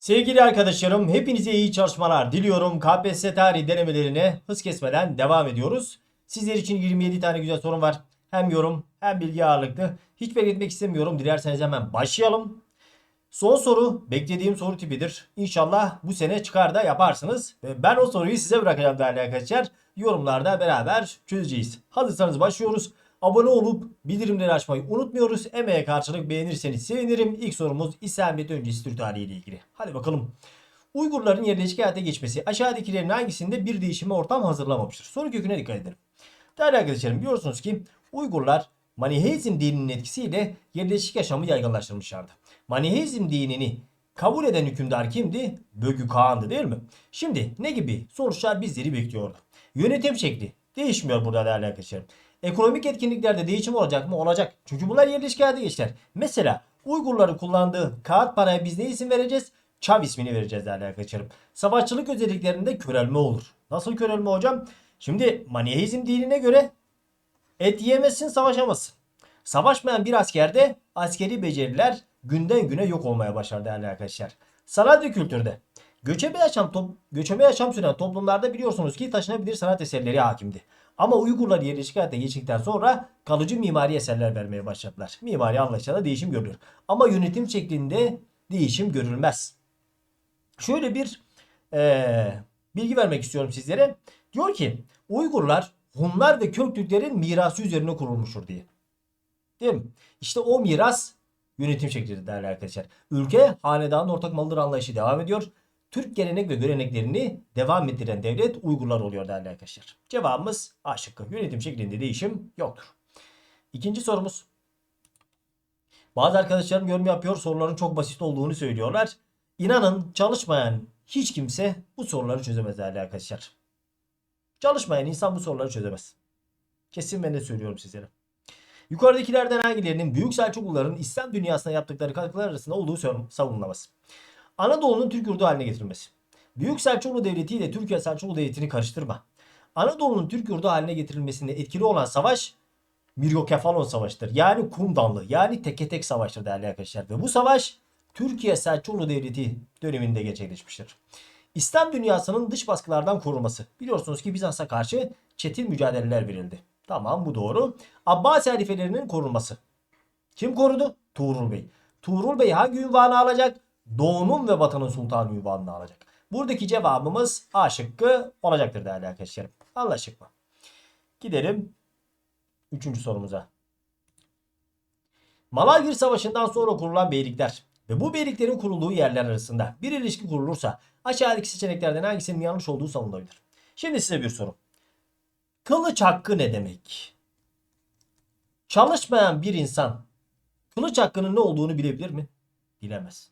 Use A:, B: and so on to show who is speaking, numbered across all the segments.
A: Sevgili arkadaşlarım, hepinize iyi çalışmalar diliyorum. KPSS tarih denemelerine hız kesmeden devam ediyoruz. Sizler için 27 tane güzel sorum var. Hem yorum hem bilgi ağırlıklı. Hiç bekletmek istemiyorum. Dilerseniz hemen başlayalım. Son soru beklediğim soru tipidir. İnşallah bu sene çıkar da yaparsınız. Ben o soruyu size bırakacağım değerli arkadaşlar. Yorumlarda beraber çözeceğiz. Hazırsanız başlıyoruz. Abone olup bildirimleri açmayı unutmuyoruz. Emeğe karşılık beğenirseniz sevinirim. İlk sorumuz İslamiyet öncesi Türk tarihi ile ilgili. Hadi bakalım. Uygurların yerleşik hayata geçmesi aşağıdakilerin hangisinde bir değişime ortam hazırlamamıştır? Soru köküne dikkat edelim. Değerli arkadaşlarım biliyorsunuz ki Uygurlar Maniheizm dininin etkisiyle yerleşik yaşamı yaygınlaştırmışlardı. Maniheizm dinini kabul eden hükümdar kimdi? Bögü Kağan'dı değil mi? Şimdi ne gibi sonuçlar bizleri bekliyordu? Yönetim şekli değişmiyor burada değerli arkadaşlarım. Ekonomik etkinliklerde değişim olacak mı? Olacak. Çünkü bunlar yerleşik hayata geçtiler. Mesela Uygurların kullandığı kağıt paraya biz ne isim vereceğiz? Çav ismini vereceğiz değerli arkadaşlarım. Savaşçılık özelliklerinde körelme olur. Nasıl körelme hocam? Şimdi Maniheizm dinine göre et yiyemezsin savaşamazsın. Savaşmayan bir askerde askeri beceriler günden güne yok olmaya başlar değerli arkadaşlar. Sanat ve kültürde göçebe yaşam top, göçebe yaşam süren toplumlarda biliyorsunuz ki taşınabilir sanat eserleri hakimdi. Ama Uygurlar yerleşik hayata geçtikten sonra kalıcı mimari eserler vermeye başladılar. Mimari anlayışlarda değişim görülür. Ama yönetim şeklinde değişim görülmez. Şöyle bir eee, bilgi vermek istiyorum sizlere. Diyor ki Uygurlar Hunlar ve Köktürklerin mirası üzerine kurulmuştur diye. Değil mi? İşte o miras yönetim şeklidir değerli arkadaşlar. Ülke hanedanın ortak malıdır anlayışı devam ediyor. Türk gelenek ve göreneklerini devam ettiren devlet Uygurlar oluyor değerli arkadaşlar. Cevabımız A şıkkı. Yönetim şeklinde değişim yoktur. İkinci sorumuz. Bazı arkadaşlarım yorum yapıyor soruların çok basit olduğunu söylüyorlar. İnanın çalışmayan hiç kimse bu soruları çözemez değerli arkadaşlar. Çalışmayan insan bu soruları çözemez. Kesin ben de söylüyorum sizlere. Yukarıdakilerden hangilerinin Büyük Selçukluların İslam dünyasına yaptıkları katkılar arasında olduğu savunulmaz. Anadolu'nun Türk yurdu haline getirilmesi. Büyük Selçuklu Devleti ile Türkiye Selçuklu Devleti'ni karıştırma. Anadolu'nun Türk yurdu haline getirilmesinde etkili olan savaş Miryokefalon Savaşı'dır. Yani Kumdanlı yani teke tek savaştır değerli arkadaşlar. Ve bu savaş Türkiye Selçuklu Devleti döneminde gerçekleşmiştir. İslam dünyasının dış baskılardan korunması. Biliyorsunuz ki Bizans'a karşı çetin mücadeleler verildi. Tamam bu doğru. Abbasi halifelerinin korunması. Kim korudu? Tuğrul Bey. Tuğrul Bey hangi ünvanı alacak? Doğunun ve Batı'nın sultanı ünvanını alacak. Buradaki cevabımız A şıkkı olacaktır değerli arkadaşlarım. Anlaşık mı? Gidelim üçüncü sorumuza. Malagir Savaşı'ndan sonra kurulan beylikler ve bu beyliklerin kurulduğu yerler arasında bir ilişki kurulursa aşağıdaki seçeneklerden hangisinin yanlış olduğu savunulabilir. Şimdi size bir soru. Kılıç hakkı ne demek? Çalışmayan bir insan kılıç hakkının ne olduğunu bilebilir mi? Bilemez.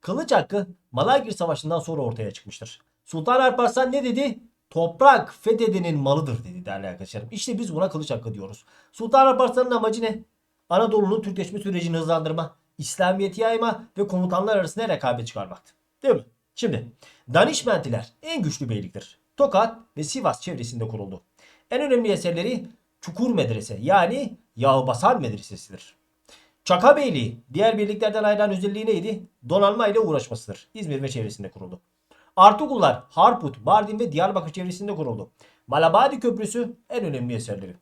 A: Kılıç hakkı Malagir Savaşı'ndan sonra ortaya çıkmıştır. Sultan Alparslan ne dedi? Toprak fethedenin malıdır dedi değerli arkadaşlarım. İşte biz buna kılıç hakkı diyoruz. Sultan Alparslan'ın amacı ne? Anadolu'nun Türkleşme sürecini hızlandırma, İslamiyet'i yayma ve komutanlar arasında rekabet çıkarmaktı. Değil mi? Şimdi Danişmentiler en güçlü beyliktir. Tokat ve Sivas çevresinde kuruldu. En önemli eserleri Çukur Medrese yani Yağbasan Medresesi'dir. Çaka Beyliği diğer birliklerden ayrılan özelliği neydi? Donanma ile uğraşmasıdır. İzmir ve çevresinde kuruldu. Artukullar Harput, Bardin ve Diyarbakır çevresinde kuruldu. Malabadi Köprüsü en önemli eserleri.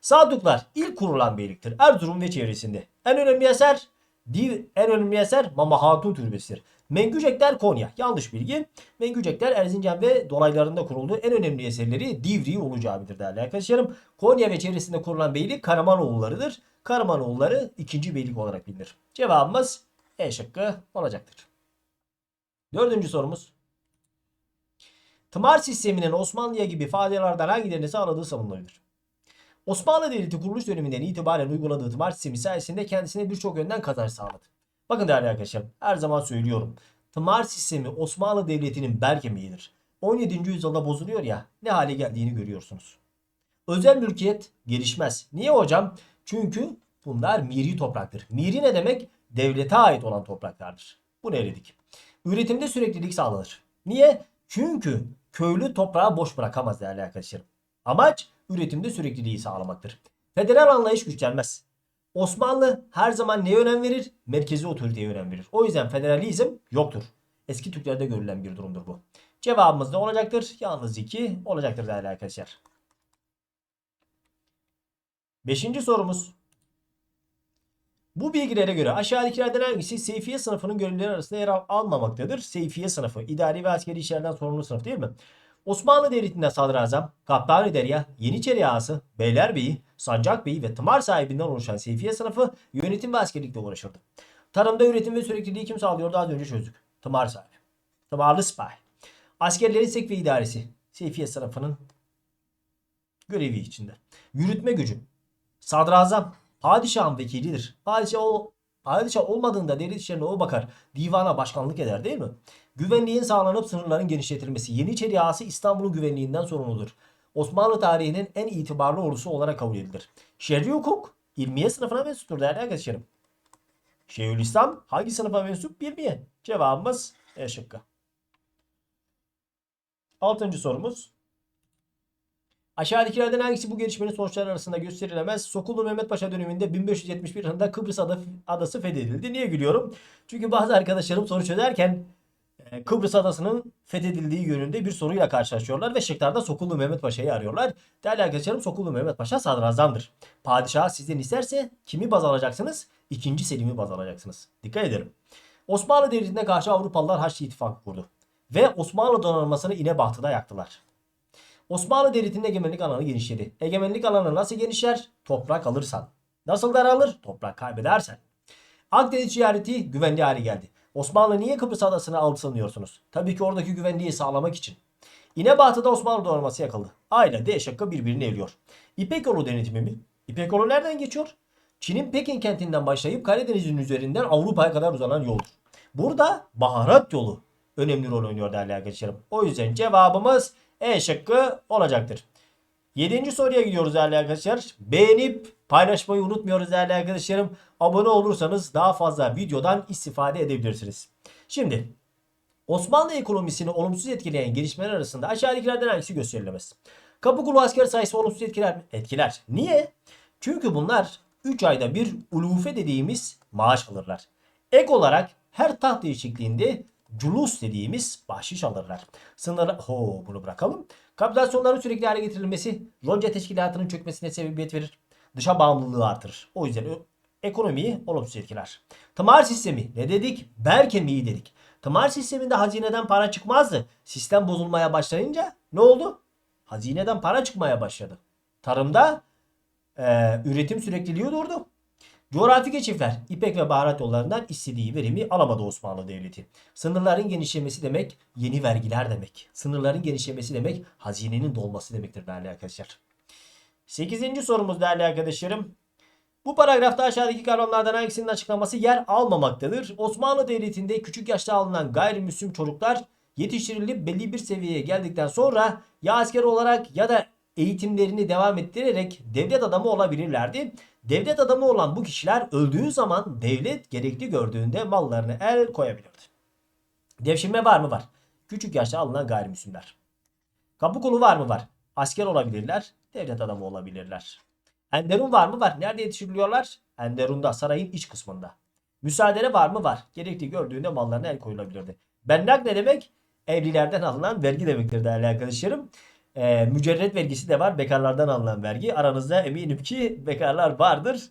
A: Sadıklar ilk kurulan beyliktir. Erzurum ve çevresinde. En önemli eser Div en önemli eser Mama Hatun Türbesi'dir. Mengücekler Konya. Yanlış bilgi. Mengücekler Erzincan ve dolaylarında kuruldu. En önemli eserleri Divri Ulu Cami'dir değerli arkadaşlarım. Konya ve çevresinde kurulan beylik Karamanoğulları'dır. Karamanoğulları ikinci beylik olarak bilinir. Cevabımız E şıkkı olacaktır. Dördüncü sorumuz. Tımar sisteminin Osmanlı'ya gibi faaliyetlerden hangilerini sağladığı savunulabilir? Osmanlı Devleti kuruluş döneminden itibaren uyguladığı tımar sistemi sayesinde kendisine birçok yönden kazanç sağladı. Bakın değerli arkadaşlar her zaman söylüyorum. Tımar sistemi Osmanlı Devleti'nin bel kemiğidir. 17. yüzyılda bozuluyor ya ne hale geldiğini görüyorsunuz. Özel mülkiyet gelişmez. Niye hocam? Çünkü bunlar miri topraktır. Miri ne demek? Devlete ait olan topraklardır. Bunu eledik. Üretimde süreklilik sağlanır. Niye? Çünkü köylü toprağı boş bırakamaz değerli arkadaşlarım. Amaç üretimde sürekliliği sağlamaktır. Federal anlayış güçlenmez. Osmanlı her zaman neye önem verir? Merkezi otoriteye önem verir. O yüzden federalizm yoktur. eski Türklerde görülen bir durumdur bu. Cevabımız da olacaktır. Yalnız 2 olacaktır değerli arkadaşlar. Beşinci sorumuz. Bu bilgilere göre aşağıdakilerden hangisi Seyfiye sınıfının görevlileri arasında yer al- almamaktadır? Seyfiye sınıfı, idari ve askeri işlerden sorumlu sınıf değil mi? Osmanlı Devleti'nde Sadrazam, Kaptanı Derya, Yeniçeri Ağası, Beylerbeyi, Sancak Beyi ve tımar sahibinden oluşan Seyfiye sınıfı yönetim ve askerlikle uğraşırdı. Tarımda üretim ve sürekliliği kim sağlıyordu az önce çözdük. Tımar sahibi. Tımarlı sipahi. Askerlerin sek ve idaresi. Seyfiye sınıfının görevi içinde. Yürütme gücü. Sadrazam padişahın vekilidir. Padişah, ol, padişah olmadığında devlet işlerine o bakar. Divana başkanlık eder değil mi? Güvenliğin sağlanıp sınırların genişletilmesi. Yeniçeri ağası İstanbul'un güvenliğinden sorumludur. Osmanlı tarihinin en itibarlı ordusu olarak kabul edilir. Şerri hukuk ilmiye sınıfına mensuptur değerli arkadaşlarım. Şeyhülislam hangi sınıfa mensup? İlmiye. Cevabımız E şıkkı. Altıncı sorumuz. Aşağıdakilerden hangisi bu gelişmenin sonuçları arasında gösterilemez? Sokullu Mehmet Paşa döneminde 1571 yılında Kıbrıs ada- adası fethedildi. Niye gülüyorum? Çünkü bazı arkadaşlarım soru çözerken e, Kıbrıs adasının fethedildiği yönünde bir soruyla karşılaşıyorlar ve şıklarda Sokullu Mehmet Paşa'yı arıyorlar. Değerli arkadaşlarım Sokullu Mehmet Paşa sadrazamdır. Padişah sizden isterse kimi baz alacaksınız? İkinci Selim'i baz alacaksınız. Dikkat edelim. Osmanlı Devleti'ne karşı Avrupalılar Haçlı İttifakı kurdu. Ve Osmanlı donanmasını İnebahtı'da yaktılar. Osmanlı Devleti'nin egemenlik alanı genişledi. Egemenlik alanı nasıl genişler? Toprak alırsan. Nasıl daralır? Toprak kaybedersen. Akdeniz ticareti güvenli hale geldi. Osmanlı niye Kıbrıs adasını aldı sanıyorsunuz? Tabii ki oradaki güvenliği sağlamak için. İnebahtı'da Osmanlı donanması yakıldı. A ile D şıkkı birbirini evliyor. İpek yolu denetimi mi? İpek yolu nereden geçiyor? Çin'in Pekin kentinden başlayıp Karadeniz'in üzerinden Avrupa'ya kadar uzanan yoldur. Burada baharat yolu önemli rol oynuyor değerli arkadaşlarım. O yüzden cevabımız E şıkkı olacaktır. Yedinci soruya gidiyoruz değerli arkadaşlar. Beğenip paylaşmayı unutmuyoruz değerli arkadaşlarım. Abone olursanız daha fazla videodan istifade edebilirsiniz. Şimdi Osmanlı ekonomisini olumsuz etkileyen gelişmeler arasında aşağıdakilerden hangisi gösterilemez? Kapıkulu asker sayısı olumsuz etkiler mi? Etkiler. Niye? Çünkü bunlar 3 ayda bir ulufe dediğimiz maaş alırlar. Ek olarak her taht değişikliğinde culus dediğimiz bahşiş alırlar. Sınırlı... Ho bunu bırakalım. Kapitülasyonların sürekli hale getirilmesi Lonca teşkilatının çökmesine sebebiyet verir. Dışa bağımlılığı artırır. O yüzden ekonomiyi olumsuz etkiler. Tımar sistemi ne dedik? Bel kemiği dedik. Tımar sisteminde hazineden para çıkmazdı. Sistem bozulmaya başlayınca ne oldu? Hazineden para çıkmaya başladı. Tarımda e, üretim sürekliliği durdu. Coğrafi geçifler İpek ve baharat yollarından istediği verimi alamadı Osmanlı Devleti. Sınırların genişlemesi demek yeni vergiler demek. Sınırların genişlemesi demek hazinenin dolması demektir değerli arkadaşlar. 8. sorumuz değerli arkadaşlarım. Bu paragrafta aşağıdaki kavramlardan hangisinin açıklaması yer almamaktadır? Osmanlı Devleti'nde küçük yaşta alınan gayrimüslim çocuklar yetiştirilip belli bir seviyeye geldikten sonra ya asker olarak ya da eğitimlerini devam ettirerek devlet adamı olabilirlerdi. Devlet adamı olan bu kişiler öldüğü zaman devlet gerekli gördüğünde mallarını el koyabilirdi. Devşirme var mı? Var. Küçük yaşta alınan gayrimüslimler. Kapı kolu var mı? Var. Asker olabilirler. Devlet adamı olabilirler. Enderun var mı? Var. Nerede yetiştiriliyorlar? Enderun'da sarayın iç kısmında. Müsaade var mı? Var. Gerekli gördüğünde mallarına el koyulabilirdi. Bennak ne demek? Evlilerden alınan vergi demektir değerli arkadaşlarım. Ee, mücerret vergisi de var. Bekarlardan alınan vergi. Aranızda eminim ki bekarlar vardır.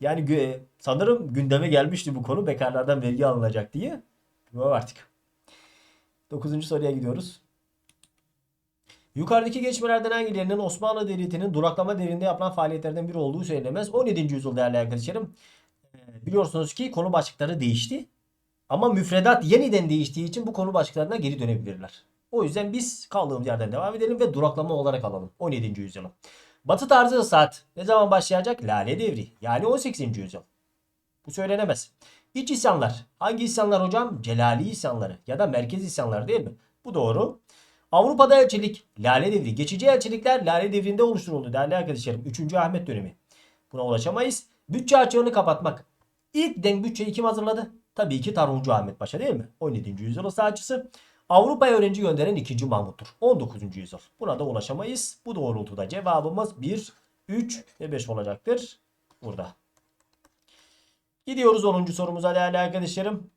A: Yani gü- sanırım gündeme gelmişti bu konu. Bekarlardan vergi alınacak diye. Yok artık. Dokuzuncu soruya gidiyoruz. Yukarıdaki geçmelerden hangilerinin Osmanlı Devleti'nin duraklama devrinde yapılan faaliyetlerden biri olduğu söylenemez. 17. yüzyıl değerli arkadaşlarım. Ee, Biliyorsunuz ki konu başlıkları değişti. Ama müfredat yeniden değiştiği için bu konu başlıklarına geri dönebilirler. O yüzden biz kaldığımız yerden devam edelim ve duraklama olarak alalım 17. yüzyılı. Batı tarzı saat ne zaman başlayacak? Lale devri yani 18. yüzyıl. Bu söylenemez. İç isyanlar. Hangi isyanlar hocam? Celali isyanları ya da merkez isyanları değil mi? Bu doğru. Avrupa'da elçilik, Lale Devri. Geçici elçilikler Lale Devri'nde oluşturuldu değerli arkadaşlarım. 3. Ahmet dönemi. Buna ulaşamayız. Bütçe açığını kapatmak. İlk denk bütçeyi kim hazırladı? Tabii ki Tarhuncu Ahmet Paşa değil mi? 17. yüzyılın sağcısı. Avrupa'ya öğrenci gönderen 2. Mahmut'tur. 19. yüzyıl. Buna da ulaşamayız. Bu doğrultuda cevabımız 1, 3 ve 5 olacaktır. Burada. Gidiyoruz 10. sorumuza değerli arkadaşlarım.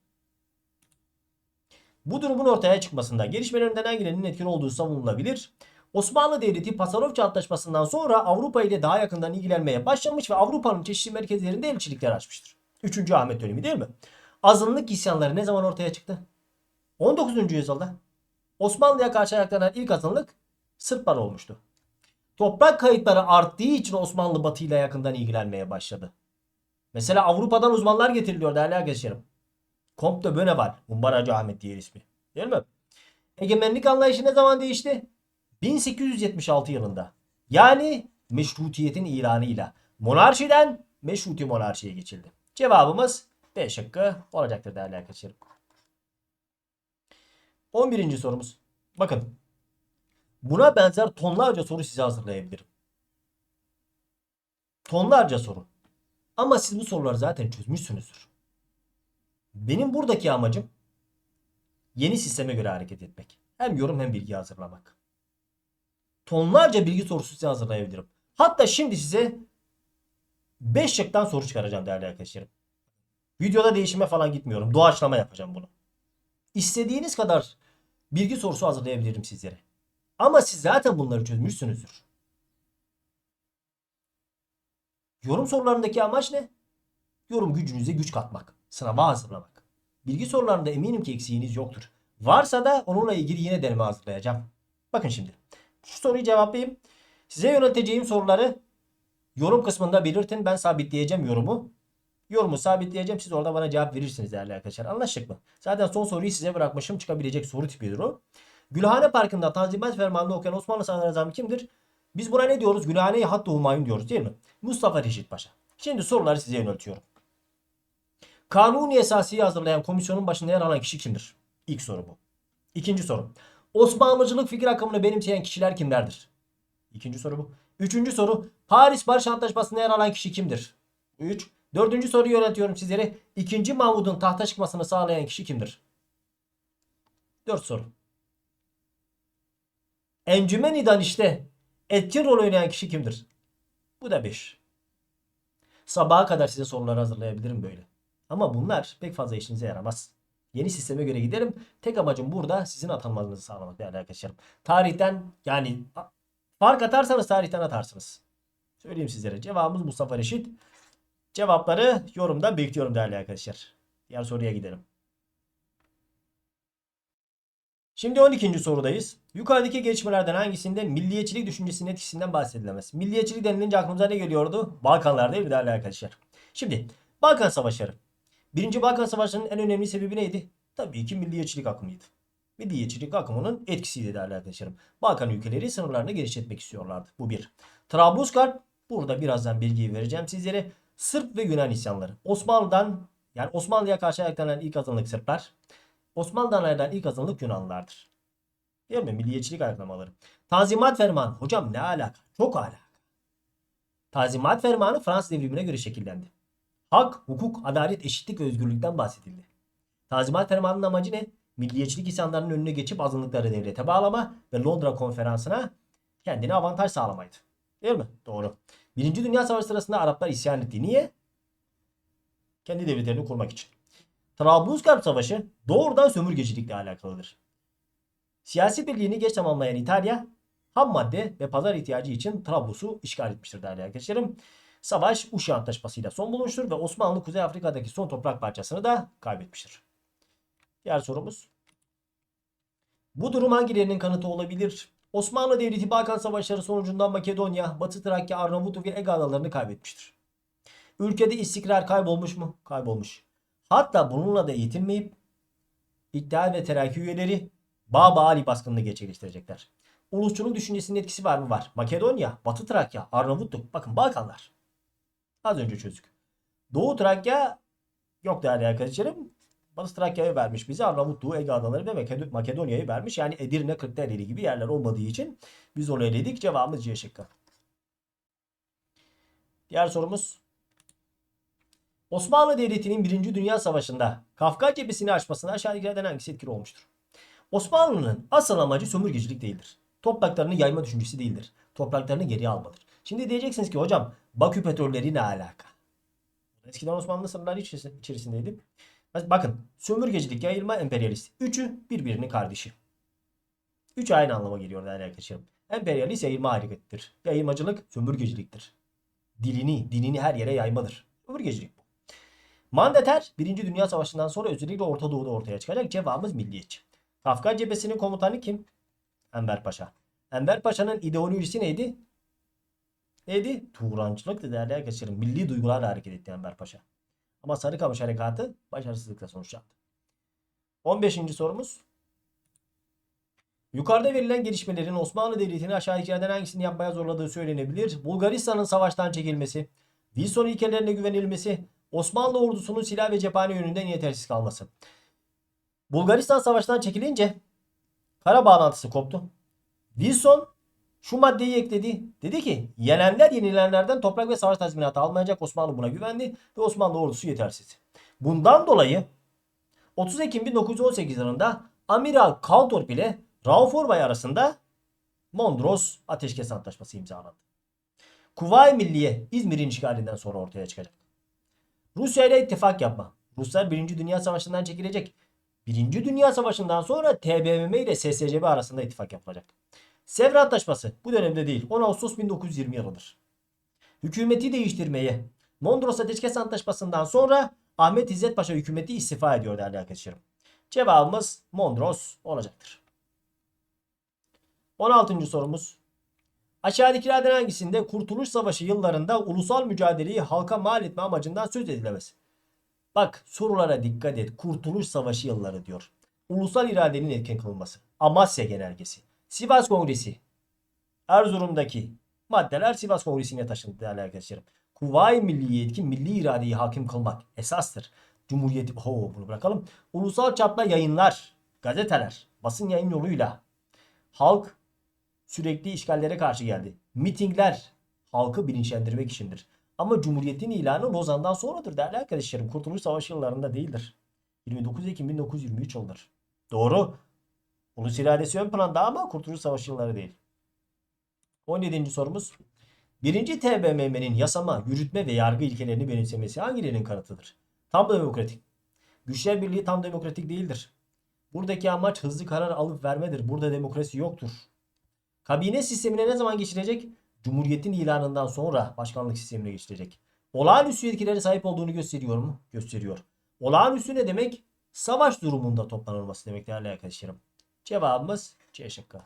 A: Bu durumun ortaya çıkmasında gelişmelerinden hangilerinin etkili olduğu savunulabilir. Osmanlı Devleti Pasarofça Antlaşması'ndan sonra Avrupa ile daha yakından ilgilenmeye başlamış ve Avrupa'nın çeşitli merkezlerinde elçilikler açmıştır. 3. Ahmet dönemi değil mi? Azınlık isyanları ne zaman ortaya çıktı? 19. yüzyılda. Osmanlı'ya karşı ayaklanan ilk azınlık Sırplar olmuştu. Toprak kayıtları arttığı için Osmanlı Batı ile yakından ilgilenmeye başladı. Mesela Avrupa'dan uzmanlar getiriliyor değerli arkadaşlarım. Comte de Bonneval, Umbaracı Ahmet diye ismi. Değil mi? Egemenlik anlayışı ne zaman değişti? 1876 yılında. Yani meşrutiyetin ilanıyla monarşiden meşruti monarşiye geçildi. Cevabımız B şıkkı olacaktır değerli arkadaşlarım. 11. sorumuz. Bakın. Buna benzer tonlarca soru size hazırlayabilirim. Tonlarca soru. Ama siz bu soruları zaten çözmüşsünüzdür. Benim buradaki amacım yeni sisteme göre hareket etmek. Hem yorum hem bilgi hazırlamak. Tonlarca bilgi sorusu size hazırlayabilirim. Hatta şimdi size 5 şıktan soru çıkaracağım değerli arkadaşlarım. Videoda değişime falan gitmiyorum. Doğaçlama yapacağım bunu. İstediğiniz kadar bilgi sorusu hazırlayabilirim sizlere. Ama siz zaten bunları çözmüşsünüzdür. Yorum sorularındaki amaç ne? Yorum gücünüze güç katmak. Sınava hazırlamak. Bilgi sorularında eminim ki eksiğiniz yoktur. Varsa da onunla ilgili yine deneme hazırlayacağım. Bakın şimdi. Şu soruyu cevaplayayım. Size yönelteceğim soruları yorum kısmında belirtin. Ben sabitleyeceğim yorumu. Yorumu sabitleyeceğim. Siz orada bana cevap verirsiniz değerli arkadaşlar. Anlaştık mı? Zaten son soruyu size bırakmışım. Çıkabilecek soru tipidir o. Gülhane Parkı'nda Tanzimat Fermanı'nda okuyan Osmanlı Sadrazamı kimdir? Biz buna ne diyoruz? Gülhane-i Hattı Humayun diyoruz değil mi? Mustafa Reşit Paşa. Şimdi soruları size yöneltiyorum. Kanuni esasıyı hazırlayan komisyonun başında yer alan kişi kimdir? İlk soru bu. İkinci soru. Osmanlıcılık fikir akımını benimseyen kişiler kimlerdir? İkinci soru bu. Üçüncü soru. Paris Barış Antlaşması'nda yer alan kişi kimdir? Üç. Dördüncü soruyu yöneltiyorum sizlere. İkinci Mahmud'un tahta çıkmasını sağlayan kişi kimdir? Dört soru. Encümeni'den işte etkin rol oynayan kişi kimdir? Bu da 5. Sabaha kadar size sorular hazırlayabilirim böyle. Ama bunlar pek fazla işinize yaramaz. Yeni sisteme göre giderim. Tek amacım burada sizin atanmanızı sağlamak değerli arkadaşlarım. Tarihten yani fark atarsanız tarihten atarsınız. Söyleyeyim sizlere. Cevabımız Mustafa Reşit. Cevapları yorumda bekliyorum değerli arkadaşlar. Diğer soruya gidelim. Şimdi 12. sorudayız. Yukarıdaki gelişmelerden hangisinde milliyetçilik düşüncesinin etkisinden bahsedilemez? Milliyetçilik denilince aklımıza ne geliyordu? Balkanlar değil mi değerli arkadaşlar? Şimdi Balkan Savaşları. Birinci Balkan Savaşları'nın en önemli sebebi neydi? Tabii ki milliyetçilik akımıydı. Milliyetçilik akımının etkisiydi değerli arkadaşlarım. Balkan ülkeleri sınırlarını genişletmek istiyorlardı. Bu bir. Trablusgarp. Burada birazdan bilgiyi vereceğim sizlere. Sırp ve Yunan isyanları. Osmanlı'dan yani Osmanlı'ya karşı ayaklanan ilk azınlık Sırplar. Osmanlı'dan ayrılan ilk azınlık Yunanlılardır. Değil mi? Milliyetçilik ayaklamaları. Tanzimat Fermanı. Hocam ne alaka? Çok alaka. Tanzimat Fermanı Fransız devrimine göre şekillendi. Hak, hukuk, adalet, eşitlik ve özgürlükten bahsedildi. Tanzimat Fermanı'nın amacı ne? Milliyetçilik isyanlarının önüne geçip azınlıkları devlete bağlama ve Londra konferansına kendine avantaj sağlamaydı. Değil mi? Doğru. Birinci Dünya Savaşı sırasında Araplar isyan etti. Niye? Kendi devletlerini kurmak için. Trablusgarp Savaşı doğrudan sömürgecilikle alakalıdır. Siyasi birliğini geç tamamlayan İtalya ham madde ve pazar ihtiyacı için Trablus'u işgal etmiştir değerli arkadaşlarım. Savaş Uşa Antlaşması'yla son bulmuştur ve Osmanlı Kuzey Afrika'daki son toprak parçasını da kaybetmiştir. Diğer sorumuz. Bu durum hangilerinin kanıtı olabilir? Osmanlı Devleti Balkan Savaşları sonucunda Makedonya, Batı Trakya, Arnavutluk ve Ege adalarını kaybetmiştir. Ülkede istikrar kaybolmuş mu? Kaybolmuş. Hatta bununla da yetinmeyip İttihat ve Terakki üyeleri Baba Ali baskınını gerçekleştirecekler. Ulusçuluk düşüncesinin etkisi var mı? Var. Makedonya, Batı Trakya, Arnavutluk. Bakın Balkanlar. Az önce çözdük. Doğu Trakya yok değerli arkadaşlarım. Batı Trakya'yı vermiş bize. Arnavutluğu, Ege Adaları ve Maked- Makedonya'yı vermiş. Yani Edirne, Kırklareli gibi yerler olmadığı için biz onu eledik. Cevabımız C şıkkı. Diğer sorumuz. Osmanlı Devleti'nin 1. Dünya Savaşı'nda Kafkas cephesini açmasına aşağıdakilerden hangisi etkili olmuştur? Osmanlı'nın asıl amacı sömürgecilik değildir. Topraklarını yayma düşüncesi değildir. Topraklarını geriye almadır. Şimdi diyeceksiniz ki hocam Bakü petrolleri ne alaka? Eskiden Osmanlı sınırları içerisi- içerisindeydi. Bakın sömürgecilik, yayılma, emperyalist. Üçü birbirinin kardeşi. Üç aynı anlama geliyor değerli arkadaşlarım. Emperyalist yayılma harekettir. Yayılmacılık sömürgeciliktir. Dilini, dinini her yere yaymadır. Sömürgecilik bu. Mandeter 1. Dünya Savaşı'ndan sonra özellikle Orta Doğu'da ortaya çıkacak cevabımız milliyetçi. Kafka cephesinin komutanı kim? Enver Paşa. Enver Paşa'nın ideolojisi neydi? Neydi? Turancılıktı değerli arkadaşlarım. Milli duygularla hareket etti Enver Paşa. Ama Sarıkamış Harekatı başarısızlıkla sonuçlandı. 15. sorumuz. Yukarıda verilen gelişmelerin Osmanlı Devleti'ni aşağıdakilerden hangisini yapmaya zorladığı söylenebilir. Bulgaristan'ın savaştan çekilmesi, Wilson ilkelerine güvenilmesi, Osmanlı ordusunun silah ve cephane yönünden yetersiz kalması. Bulgaristan savaştan çekilince kara bağlantısı koptu. Wilson şu maddeyi ekledi. Dedi ki yenenler yenilenlerden toprak ve savaş tazminatı almayacak Osmanlı buna güvendi ve Osmanlı ordusu yetersiz. Bundan dolayı 30 Ekim 1918 yılında Amiral Kaltorp ile Rauf Orbay arasında Mondros Ateşkes Antlaşması imzalandı. Kuvayi Milliye İzmir'in işgalinden sonra ortaya çıkacak. Rusya ile ittifak yapma. Ruslar 1. Dünya Savaşı'ndan çekilecek. 1. Dünya Savaşı'ndan sonra TBMM ile SSCB arasında ittifak yapılacak. Sevr Antlaşması bu dönemde değil 10 Ağustos 1920 yılıdır. Hükümeti değiştirmeye Mondros Ateşkes Antlaşması'ndan sonra Ahmet İzzet Paşa hükümeti istifa ediyor değerli arkadaşlarım. Cevabımız Mondros olacaktır. 16. sorumuz. Aşağıdakilerden hangisinde Kurtuluş Savaşı yıllarında ulusal mücadeleyi halka mal etme amacından söz edilemez? Bak sorulara dikkat et. Kurtuluş Savaşı yılları diyor. Ulusal iradenin etkin kılınması. Amasya Genelgesi. Sivas Kongresi. Erzurum'daki maddeler Sivas Kongresi'ne taşındı değerli arkadaşlarım. Kuvayi Milliye etkin milli iradeyi hakim kılmak esastır. Cumhuriyeti, ho bunu bırakalım. Ulusal çapta yayınlar, gazeteler, basın yayın yoluyla halk sürekli işgallere karşı geldi. Mitingler halkı bilinçlendirmek içindir. Ama Cumhuriyet'in ilanı Lozan'dan sonradır değerli arkadaşlarım. Kurtuluş Savaşı yıllarında değildir. 29 Ekim 1923 yıldır. Doğru. Ulus iradesi ön planda ama Kurtuluş Savaşı yılları değil. 17. sorumuz. 1. TBMM'nin yasama, yürütme ve yargı ilkelerini benimsemesi hangilerinin kanıtıdır? Tam demokratik. Güçler Birliği tam demokratik değildir. Buradaki amaç hızlı karar alıp vermedir. Burada demokrasi yoktur. Kabine sistemine ne zaman geçilecek? Cumhuriyetin ilanından sonra başkanlık sistemine geçilecek. Olağanüstü yetkilere sahip olduğunu gösteriyor mu? Gösteriyor. Olağanüstü ne demek? Savaş durumunda toplanılması demek değerli arkadaşlarım. Cevabımız C şıkkı.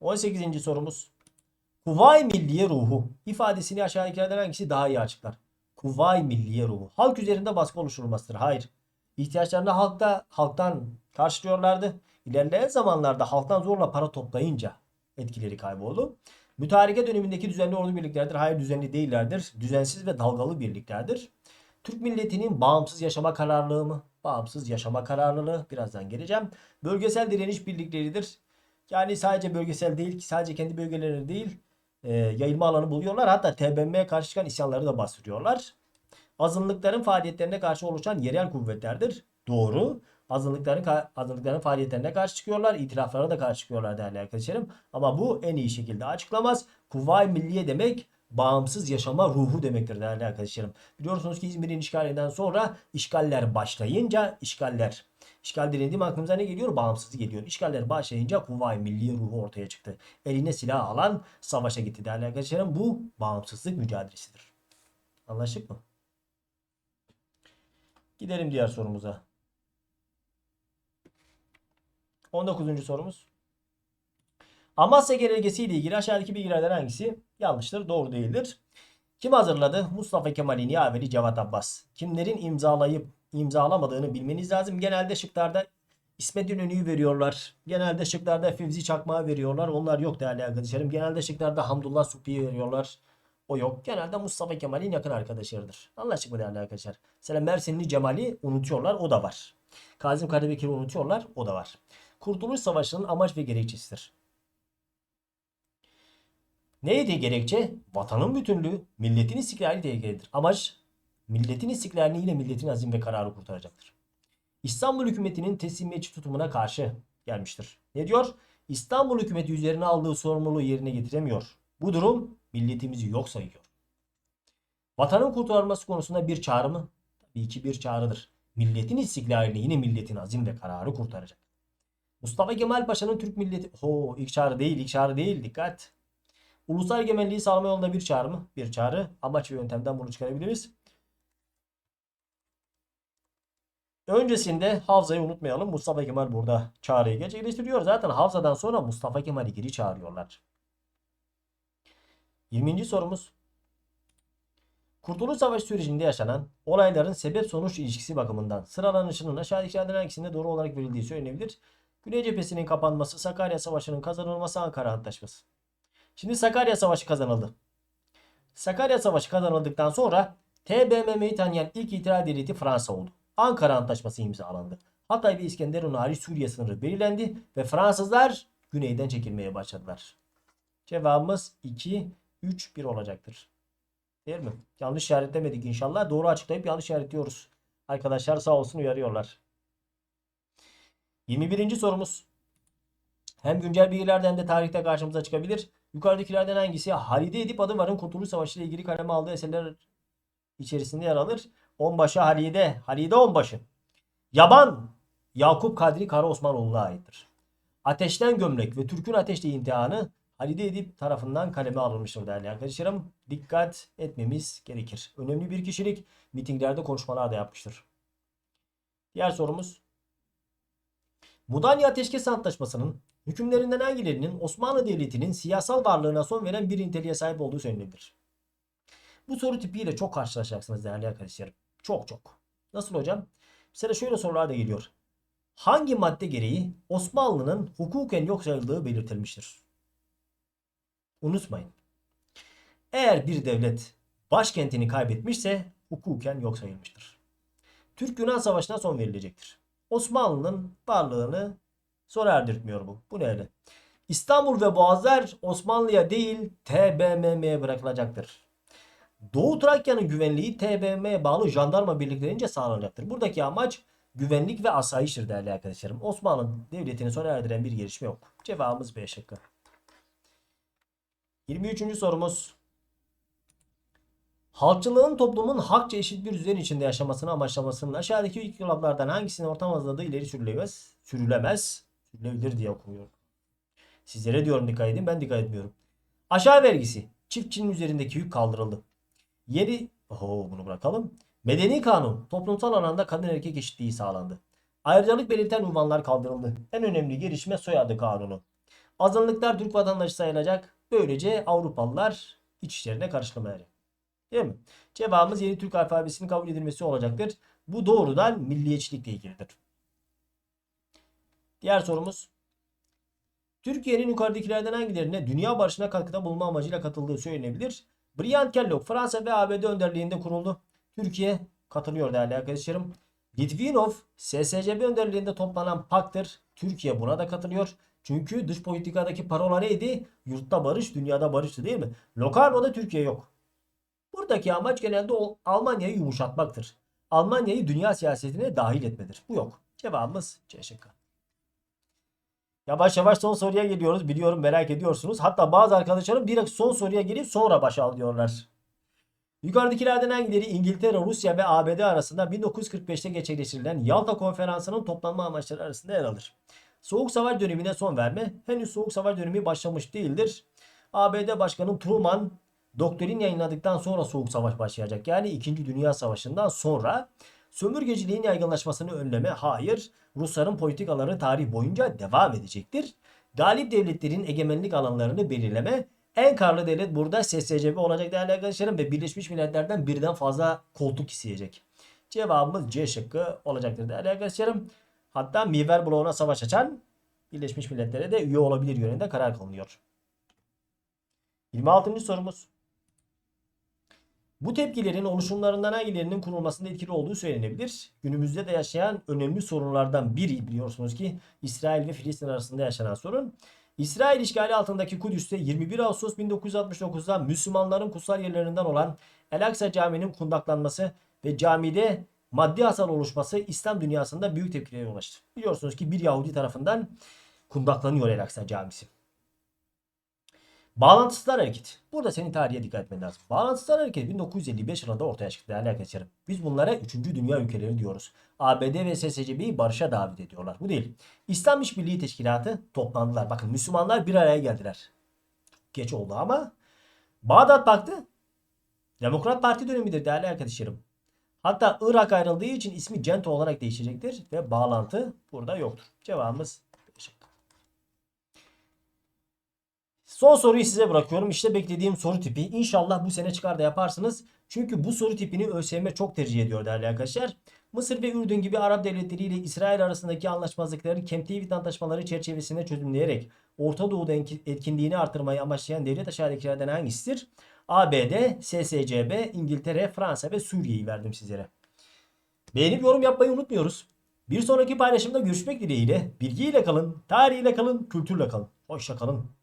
A: 18. sorumuz. Kuvayi Milliye ruhu ifadesini aşağıdakilerden hangisi daha iyi açıklar? Kuvayi Milliye ruhu. Halk üzerinde baskı oluşturulmasıdır. Hayır. İhtiyaçlarını halkta halktan karşılıyorlardı. İlerleyen zamanlarda halktan zorla para toplayınca etkileri kayboldu. Mütareke dönemindeki düzenli ordu birliklerdir. Hayır düzenli değillerdir. Düzensiz ve dalgalı birliklerdir. Türk milletinin bağımsız yaşama kararlılığı mı? Bağımsız yaşama kararlılığı. Birazdan geleceğim. Bölgesel direniş birlikleridir. Yani sadece bölgesel değil, sadece kendi bölgelerinde değil, e, yayılma alanı buluyorlar. Hatta TBMM'ye karşı çıkan isyanları da bastırıyorlar. Azınlıkların faaliyetlerine karşı oluşan yerel kuvvetlerdir. Doğru. Azınlıkların, azınlıkların faaliyetlerine karşı çıkıyorlar. itiraflara da karşı çıkıyorlar değerli arkadaşlarım. Ama bu en iyi şekilde açıklamaz. Kuvvayi Milliye demek bağımsız yaşama ruhu demektir değerli arkadaşlarım. Biliyorsunuz ki İzmir'in işgalinden sonra işgaller başlayınca işgaller İşgal denildiğim aklımıza ne geliyor? Bağımsız geliyor. İşgaller başlayınca Kuvayi Milli ruhu ortaya çıktı. Eline silah alan savaşa gitti değerli arkadaşlarım. Bu bağımsızlık mücadelesidir. Anlaştık mı? Gidelim diğer sorumuza. 19. sorumuz. Amasya Genelgesi ile ilgili aşağıdaki bilgilerden hangisi yanlıştır, doğru değildir? Kim hazırladı? Mustafa Kemal'in yaveri Cevat Abbas. Kimlerin imzalayıp imzalamadığını bilmeniz lazım. Genelde şıklarda İsmet İnönü'yü veriyorlar. Genelde şıklarda Fevzi Çakmak'ı veriyorlar. Onlar yok değerli arkadaşlarım. Genelde şıklarda Hamdullah Supi'yi veriyorlar. O yok. Genelde Mustafa Kemal'in yakın arkadaşlarıdır. Anlaştık mı değerli arkadaşlar? Mesela Mersinli Cemal'i unutuyorlar. O da var. Kazım Karabekir'i unutuyorlar. O da var. Kurtuluş Savaşı'nın amaç ve gerekçesidir. Neydi gerekçe? Vatanın bütünlüğü, milletin istiklali tehlikelidir. Amaç milletin istiklalini ile milletin azim ve kararı kurtaracaktır. İstanbul hükümetinin teslimiyetçi tutumuna karşı gelmiştir. Ne diyor? İstanbul hükümeti üzerine aldığı sorumluluğu yerine getiremiyor. Bu durum milletimizi yok sayıyor. Vatanın kurtarılması konusunda bir çağrı mı? 2-1 çağrıdır. Milletin istiklalini yine milletin azim ve kararı kurtaracak. Mustafa Kemal Paşa'nın Türk milleti... Ho ilk çağrı değil, ilk çağrı değil. Dikkat. Ulusal egemenliği sağlama yolunda bir çağrı mı? Bir çağrı. Amaç ve yöntemden bunu çıkarabiliriz. Öncesinde Havza'yı unutmayalım. Mustafa Kemal burada çağrıyı gerçekleştiriyor. Zaten Havza'dan sonra Mustafa Kemal'i geri çağırıyorlar. 20. sorumuz. Kurtuluş Savaşı sürecinde yaşanan olayların sebep-sonuç ilişkisi bakımından sıralanışının aşağıdakilerden hangisinde doğru olarak verildiği söylenebilir. Güney cephesinin kapanması, Sakarya Savaşı'nın kazanılması, Ankara Antlaşması. Şimdi Sakarya Savaşı kazanıldı. Sakarya Savaşı kazanıldıktan sonra TBMM'yi tanıyan ilk itiraz devleti Fransa oldu. Ankara Antlaşması imzalandı. Hatay ve İskenderun hariç Suriye sınırı belirlendi ve Fransızlar güneyden çekilmeye başladılar. Cevabımız 2, 3, 1 olacaktır. Değil mi? Yanlış işaretlemedik inşallah. Doğru açıklayıp yanlış işaretliyoruz. Arkadaşlar sağ olsun uyarıyorlar. 21. sorumuz. Hem güncel bilgilerden de tarihte karşımıza çıkabilir. Yukarıdakilerden hangisi Halide Edip Adıvar'ın Kurtuluş Savaşı ile ilgili kaleme aldığı eserler içerisinde yer alır? Onbaşı Halide, Halide Onbaşı. Yaban, Yakup Kadri Kara Osmanoğlu'na aittir. Ateşten Gömlek ve Türk'ün Ateşte İmtihanı Halide Edip tarafından kaleme alınmıştır değerli arkadaşlarım. Dikkat etmemiz gerekir. Önemli bir kişilik mitinglerde konuşmalar da yapmıştır. Diğer sorumuz. Mudanya Ateşkes Antlaşması'nın hükümlerinden hangilerinin Osmanlı Devleti'nin siyasal varlığına son veren bir niteliğe sahip olduğu söylenebilir. Bu soru tipiyle çok karşılaşacaksınız değerli arkadaşlarım. Çok çok. Nasıl hocam? Mesela şöyle sorular da geliyor. Hangi madde gereği Osmanlı'nın hukuken yok sayıldığı belirtilmiştir? Unutmayın. Eğer bir devlet başkentini kaybetmişse hukuken yok sayılmıştır. Türk-Yunan Savaşı'na son verilecektir. Osmanlı'nın varlığını sona erdirtmiyor bu. Bu neyle? İstanbul ve Boğazlar Osmanlı'ya değil TBMM'ye bırakılacaktır. Doğu Trakya'nın güvenliği TBMM'ye bağlı jandarma birliklerince sağlanacaktır. Buradaki amaç güvenlik ve asayiştir değerli arkadaşlarım. Osmanlı Devleti'ni sona erdiren bir gelişme yok. Cevabımız B şıkkı. 23. sorumuz. Halkçılığın toplumun hakça eşit bir düzen içinde yaşamasını amaçlamasının aşağıdaki ilk laflardan hangisinin ortam azladığı ileri sürülemez, sürülemez, sürülebilir diye okumuyor. Sizlere diyorum dikkat edin ben dikkat etmiyorum. Aşağı vergisi çiftçinin üzerindeki yük kaldırıldı. Yeri, oho bunu bırakalım. Medeni kanun toplumsal alanda kadın erkek eşitliği sağlandı. Ayrıcalık belirten unvanlar kaldırıldı. En önemli gelişme soyadı kanunu. Azınlıklar Türk vatandaşı sayılacak. Böylece Avrupalılar iç işlerine karışmaları. Değil mi? Cevabımız yeni Türk alfabesinin kabul edilmesi olacaktır. Bu doğrudan milliyetçilikle ilgilidir. Diğer sorumuz. Türkiye'nin yukarıdakilerden hangilerine dünya barışına katkıda bulunma amacıyla katıldığı söylenebilir? Briand Kellogg Fransa ve ABD önderliğinde kuruldu. Türkiye katılıyor değerli arkadaşlarım. Litvinov SSCB önderliğinde toplanan paktır. Türkiye buna da katılıyor. Çünkü dış politikadaki parola neydi? Yurtta barış, dünyada barıştı değil mi? Locarno'da Türkiye yok. Buradaki amaç genelde Almanya'yı yumuşatmaktır. Almanya'yı dünya siyasetine dahil etmedir. Bu yok. Cevabımız C şıkkı. Yavaş yavaş son soruya geliyoruz. Biliyorum merak ediyorsunuz. Hatta bazı arkadaşlarım direkt son soruya gelip sonra başa diyorlar. Yukarıdakilerden hangileri İngiltere, Rusya ve ABD arasında 1945'te gerçekleştirilen Yalta Konferansı'nın toplanma amaçları arasında yer alır? Soğuk Savaş dönemine son verme. Henüz Soğuk Savaş dönemi başlamış değildir. ABD Başkanı Truman doktrin yayınladıktan sonra Soğuk Savaş başlayacak. Yani 2. Dünya Savaşı'ndan sonra sömürgeciliğin yaygınlaşmasını önleme hayır. Rusların politikaları tarih boyunca devam edecektir. Galip devletlerin egemenlik alanlarını belirleme. En karlı devlet burada SSCB olacak değerli arkadaşlarım ve Birleşmiş Milletler'den birden fazla koltuk isteyecek. Cevabımız C şıkkı olacaktır değerli arkadaşlarım. Hatta Miver bloğuna savaş açan Birleşmiş Milletler'e de üye olabilir yönünde karar kılınıyor. 26. sorumuz. Bu tepkilerin oluşumlarından hangilerinin kurulmasında etkili olduğu söylenebilir. Günümüzde de yaşayan önemli sorunlardan biri biliyorsunuz ki İsrail ve Filistin arasında yaşanan sorun. İsrail işgali altındaki Kudüs'te 21 Ağustos 1969'da Müslümanların kutsal yerlerinden olan El-Aksa Camii'nin kundaklanması ve camide maddi hasar oluşması İslam dünyasında büyük tepkilere yol açtı. Biliyorsunuz ki bir Yahudi tarafından kundaklanıyor El-Aksa Camisi. Bağlantısızlar hareket. Burada senin tarihe dikkat etmen lazım. Bağlantısızlar hareket 1955 yılında ortaya çıktı değerli arkadaşlarım. Biz bunlara 3. Dünya ülkeleri diyoruz. ABD ve SSCB'yi barışa davet ediyorlar. Bu değil. İslam İşbirliği Teşkilatı toplandılar. Bakın Müslümanlar bir araya geldiler. Geç oldu ama Bağdat baktı. Demokrat Parti dönemidir değerli arkadaşlarım. Hatta Irak ayrıldığı için ismi Cento olarak değişecektir ve bağlantı burada yoktur. Cevabımız B şıkkı. Son soruyu size bırakıyorum. İşte beklediğim soru tipi. İnşallah bu sene çıkar da yaparsınız. Çünkü bu soru tipini ÖSYM çok tercih ediyor değerli arkadaşlar. Mısır ve Ürdün gibi Arap devletleri ile İsrail arasındaki anlaşmazlıkları Camp David antlaşmaları çerçevesinde çözümleyerek Orta Doğu'da etkinliğini artırmayı amaçlayan devlet aşağıdakilerden hangisidir? ABD, SSCB, İngiltere, Fransa ve Suriye'yi verdim sizlere. Beğenip yorum yapmayı unutmuyoruz. Bir sonraki paylaşımda görüşmek dileğiyle bilgiyle kalın, tarihiyle kalın, kültürle kalın. Hoşça kalın.